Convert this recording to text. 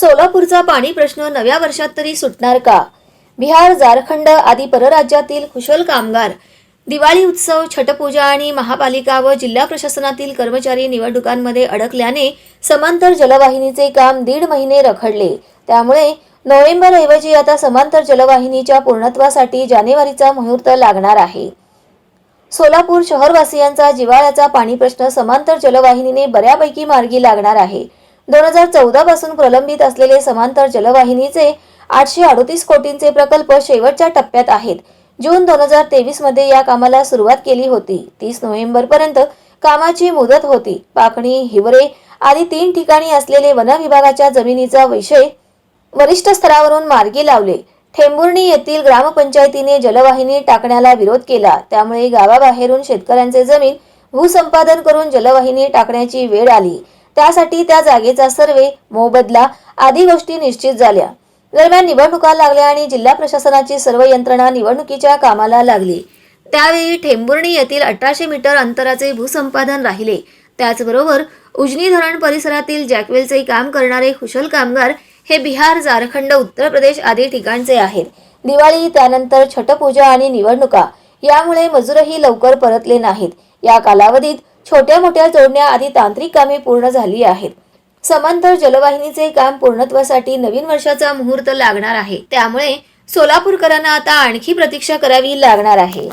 सोलापूरचा पाणी प्रश्न नव्या वर्षात तरी सुटणार का? बिहार झारखंड आदी परराज्यातील कुशल कामगार दिवाळी उत्सव छटपूजा आणि महापालिका व जिल्हा प्रशासनातील कर्मचारी निवडणुकांमध्ये अडकल्याने समांतर जलवाहिनीचे काम दीड महिने रखडले. त्यामुळे नोव्हेंबर ऐवजी आता समांतर जलवाहिनीच्या पूर्णत्वासाठी जानेवारीचा मुहूर्त लागणार आहे. सोलापूर शहरवासियांचा जिवाळ्याचा पाणी प्रश्न समांतर जलवाहिनीने बऱ्यापैकी मार्गी लागणार आहे. दोन हजार चौदा पासून प्रलंबित असलेले समांतर जलवाहिनीचे आठशे अडोतीस कोटींचे प्रकल्प शेवटच्या टप्प्यात आहेत. जून दोन हजार तेवीसमध्ये या कामाला सुरुवात केली होती. तीस नोव्हेंबर पर्यंत कामाची मुदत होती. पाकणी हिवरे आदी तीन ठिकाणी असलेले वन विभागाच्या जमिनीचा विषय वरिष्ठ स्तरावरून मार्गी लावले. ठेंबुर्णी येथील ग्रामपंचायतीने जलवाहिनी टाकण्याला विरोध केला. त्यामुळे गावाबाहेरून शेतकऱ्यांचे जमीन भूसंपादन करून जलवाहिनी टाकण्याची वेळ आली. त्यासाठी त्या जागेचा सर्वे मोबदला आदी गोष्टी निश्चित झाल्या. दरम्यान निवडणुका लागल्या आणि जिल्हा प्रशासनाची सर्व यंत्रणा निवडणुकीच्या कामाला लागली. त्यावेळी ठेंबुर्णी येथील अठराशे मीटर अंतराचे भूसंपादन राहिले. त्याचबरोबर उजनी धरण परिसरातील जॅकवेलचे काम करणारे कुशल कामगार हे बिहार झारखंड उत्तर प्रदेश आदी ठिकाणचे आहेत. दिवाळी त्यानंतर छटपूजा आणि निवडणुका. यामुळे मजूरही लवकर परतले नाहीत. या कालावधीत छोट्या मोठ्या जोडण्या आदी तांत्रिक कामे पूर्ण झाली आहेत. समांतर जलवाहिनीचे काम पूर्णत्वासाठी नवीन वर्षाचा मुहूर्त लागणार आहे. त्यामुळे सोलापूरकरांना आता आणखी प्रतीक्षा करावी लागणार आहे.